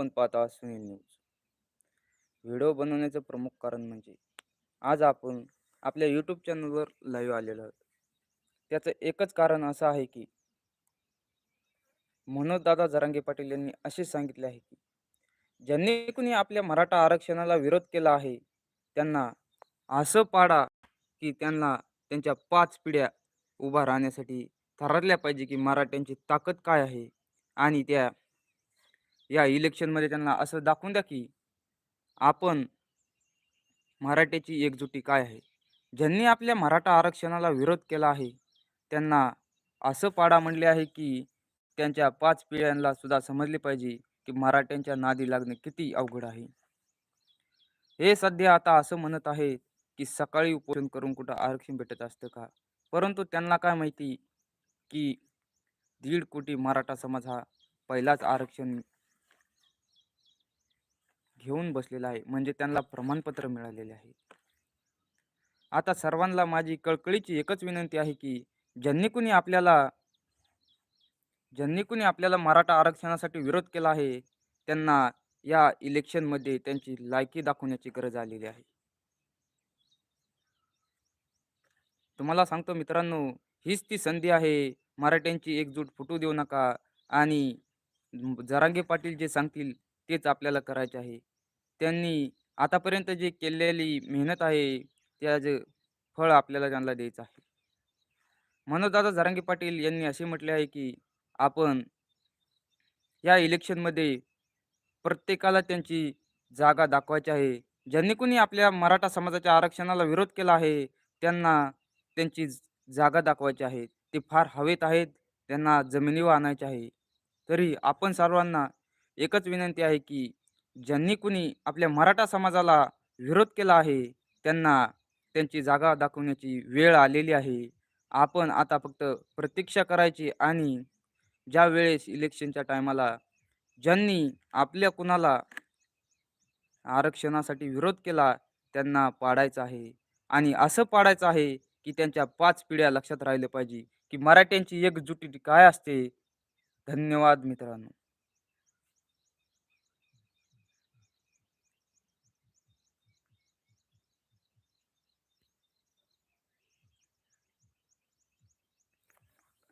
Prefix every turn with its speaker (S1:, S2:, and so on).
S1: आपण पाहत आहात सुनील न्यूज व्हिडिओ बनवण्याचं प्रमुख कारण म्हणजे आज आपण आपल्या यूट्यूब चॅनलवर लाईव्ह आलेलो आहोत. त्याचं एकच कारण असं आहे की मनोजदादा जरांगे पाटील यांनी असे सांगितले आहे की ज्यांनी कुणी आपल्या मराठा आरक्षणाला विरोध केला आहे त्यांना असं पाडा की त्यांना त्यांच्या पाच पिढ्या उभा राहण्यासाठी ठरवल्या पाहिजे की मराठ्यांची ताकद काय आहे आणि त्या या इलेक्शनमध्ये त्यांना असं दाखवून द्या की आपण मराठ्याची एकजुटी काय आहे? ज्यांनी आपल्या मराठा आरक्षणाला विरोध केला आहे त्यांना असं पाडा म्हणले आहे की त्यांच्या पाच पिढ्यांना सुद्धा समजले पाहिजे की मराठ्यांच्या नादी लागणे किती अवघड आहे. हे सध्या आता असं म्हणत आहे की सकाळी उपोषण करून कुठं आरक्षण भेटत असतं का? परंतु त्यांना काय माहिती की दीड कोटी मराठा समाज हा पहिलाच आरक्षण घेऊन बसलेला आहे. म्हणजे त्यांना प्रमाणपत्र मिळालेले आहे. आता सर्वांना माझी कळकळीची एकच विनंती आहे की ज्यांनी कुणी आपल्याला ज्यांनी कुणी आपल्याला मराठा आरक्षणासाठी विरोध केला आहे त्यांना या इलेक्शनमध्ये त्यांची लायकी दाखवण्याची गरज आलेली आहे. तुम्हाला सांगतो मित्रांनो हीच ती संधी आहे. मराठ्यांची एकजूट फुटू देऊ नका. आणि जरांगे पाटील जे सांगतील तेच आपल्याला करायचे आहे. त्यांनी आतापर्यंत जे केलेली मेहनत आहे त्याचे फळ आपल्याला त्यांना द्यायचं आहे. मनोजदादा जरांगे पाटील यांनी असे म्हटले आहे की आपण या इलेक्शनमध्ये प्रत्येकाला त्यांची जागा दाखवायची आहे. ज्यांनी कोणी आपल्या मराठा समाजाच्या आरक्षणाला विरोध केला आहे त्यांना त्यांची जागा दाखवायची आहे. ते फार हवेत आहेत त्यांना जमिनीवर आणायचे आहे. तरी आपण सर्वांना एकच विनंती आहे की ज्यांनी कुणी आपल्या मराठा समाजाला विरोध केला आहे त्यांना त्यांची जागा दाखवण्याची वेळ आलेली आहे. आपण आता फक्त प्रतीक्षा करायची आणि ज्या वेळेस इलेक्शनच्या टायमाला ज्यांनी आपल्या कुणाला आरक्षणासाठी विरोध केला त्यांना पाडायचं आहे. आणि असं पाडायचं आहे की त्यांच्या पाच पिढ्या लक्षात राहिले पाहिजे की मराठ्यांची एकजुटी काय असते. धन्यवाद मित्रांनो.